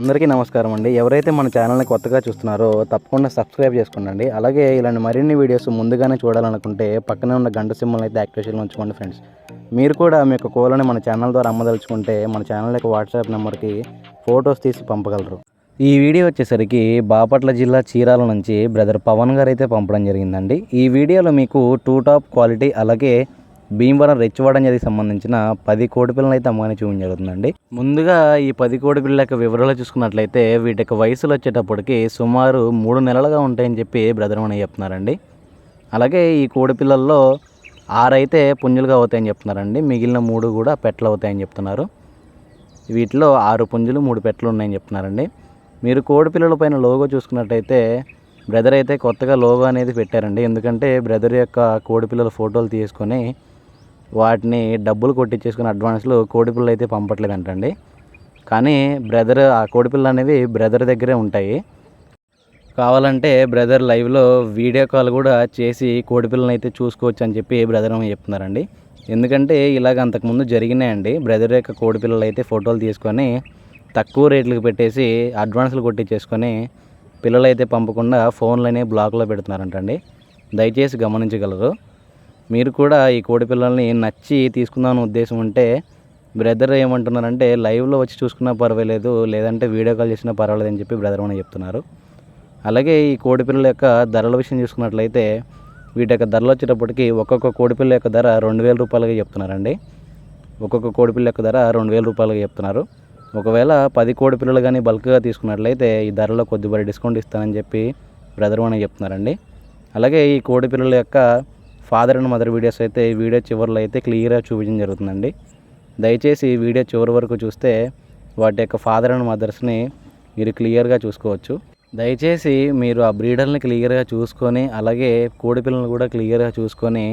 అందరికీ నమస్కారం అండి. ఎవరైతే మన ఛానల్ని కొత్తగా చూస్తున్నారో తప్పకుండా సబ్స్క్రైబ్ చేసుకోండి అలాగే ఇలాంటి మరిన్ని వీడియోస్ ముందుగానే చూడాలనుకుంటే పక్కనే ఉన్న గంట సింబల్ అయితే యాక్టివేషన్లో ఉంచుకోండి ఫ్రెండ్స్. మీరు కూడా మీ యొక్క కోలని మన ఛానల్ ద్వారా అమ్మదలుచుకుంటే మన ఛానల్ యొక్క వాట్సాప్ నెంబర్కి ఫొటోస్ తీసి పంపగలరు. ఈ వీడియో వచ్చేసరికి బాపట్ల జిల్లా చీరాల నుంచి బ్రదర్ పవన్ గారు అయితే పంపడం జరిగిందండి. ఈ వీడియోలో మీకు టూ టాప్ క్వాలిటీ అలాగే భీమవరం రెచ్చివాడని జరిగి సంబంధించిన పది కోడి పిల్లలు అయితే అమ్మగానే చూపించడం జరుగుతుందండి. ముందుగా ఈ పది కోడి పిల్లల యొక్క వివరాలు చూసుకున్నట్లయితే వీటి యొక్క వయసులు వచ్చేటప్పటికి సుమారు మూడు నెలలుగా ఉంటాయని చెప్పి బ్రదర్ అని చెప్తున్నారండి. అలాగే ఈ కోడి పిల్లల్లో ఆరైతే పుంజులుగా అవుతాయని చెప్తున్నారండి. మిగిలిన మూడు కూడా పెట్టలు అవుతాయని చెప్తున్నారు. వీటిలో ఆరు పుంజులు మూడు పెట్టలు ఉన్నాయని చెప్తున్నారండి. మీరు కోడి పిల్లల పైన లోగో చూసుకున్నట్టయితే బ్రదర్ అయితే కొత్తగా లోగో అనేది పెట్టారండి. ఎందుకంటే బ్రదర్ యొక్క కోడి పిల్లల ఫోటోలు తీసుకొని వాటిని డబ్బులు కొట్టించేసుకుని అడ్వాన్స్లు కోడిపిల్లలు అయితే అయితే పంపట్లేదంటండి. కానీ బ్రదర్ ఆ కోడిపిల్లలు అనేవి బ్రదర్ దగ్గరే ఉంటాయి. కావాలంటే బ్రదర్ లైవ్లో వీడియో కాల్ కూడా చేసి కోడిపిల్లని అయితే చూసుకోవచ్చు అని చెప్పి బ్రదర్ ఏమో చెప్తున్నారండి. ఎందుకంటే ఇలాగ అంతకుముందు జరిగినాయండి. బ్రదర్ యొక్క కోడిపిల్లలు అయితే ఫోటోలు తీసుకొని తక్కువ రేట్లకు పెట్టేసి అడ్వాన్స్లు కొట్టించేసుకొని పిల్లలు అయితే పంపకుండా ఫోన్లనే బ్లాక్లో పెడుతున్నారంటండి. దయచేసి గమనించగలరు. మీరు కూడా ఈ కోడి పిల్లల్ని నచ్చి తీసుకుందామని ఉద్దేశం ఉంటే బ్రదర్ ఏమంటున్నారంటే లైవ్లో వచ్చి చూసుకున్నా పర్వాలేదు లేదంటే వీడియో కాల్ చేసినా పర్వాలేదు అని చెప్పి బ్రదర్ అని చెప్తున్నారు. అలాగే ఈ కోడి పిల్లల యొక్క ధరల విషయం చూసుకున్నట్లయితే వీటి యొక్క ధరలు వచ్చేటప్పటికి ఒక్కొక్క కోడి పిల్ల యొక్క ధర రెండు వేల రూపాయలుగా చెప్తున్నారండి. ఒక్కొక్క కోడి పిల్ల యొక్క ధర రెండు వేల రూపాయలుగా చెప్తున్నారు. ఒకవేళ పది కోడి పిల్లలు కానీ బల్క్గా తీసుకున్నట్లయితే ఈ ధరలో కొద్దిపాటి డిస్కౌంట్ ఇస్తానని చెప్పి బ్రదర్ అని చెప్తున్నారండి. అలాగే ఈ కోడి పిల్లల యొక్క ఫాదర్ అండ్ మదర్ వీడియోస్ అయితే ఈ వీడియో చివరిలో అయితే క్లియర్గా చూపించడం జరుగుతుందండి. దయచేసి ఈ వీడియో చివరి వరకు చూస్తే వాటి యొక్క ఫాదర్ అండ్ మదర్స్ని మీరు క్లియర్గా చూసుకోవచ్చు. దయచేసి మీరు ఆ బ్రీడర్ని క్లియర్గా చూసుకొని అలాగే కోడిపిల్లని కూడా క్లియర్గా చూసుకొని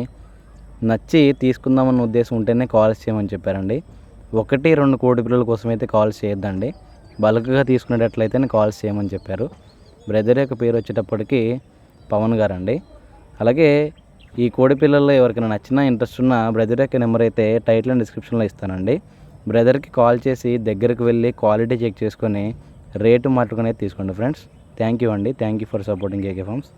నచ్చి తీసుకుందామన్న ఉద్దేశం ఉంటేనే కాల్స్ చేయమని చెప్పారండి. ఒకటి రెండు కోడి పిల్లల కోసం అయితే కాల్స్ చేయొద్దండి. బల్క్గా తీసుకునేటట్లయితే కాల్స్ చేయమని చెప్పారు. బ్రదర్ యొక్క పేరు వచ్చేటప్పటికి పవన్ గారు అండి అలాగే ఈ కోడి పిల్లల్లో ఎవరికైనా నచ్చినా ఇంట్రెస్ట్ ఉన్న బ్రదర్ యొక్క నెంబర్ అయితే టైటిల్ అండ్ డిస్క్రిప్షన్లో ఇస్తానండి. బ్రదర్కి కాల్ చేసి దగ్గరికి వెళ్ళి క్వాలిటీ చెక్ చేసుకొని రేటు మాట్లాడుకునేది తీసుకోండి ఫ్రెండ్స్ థ్యాంక్ యూ అండి. Thank you for supporting KK farms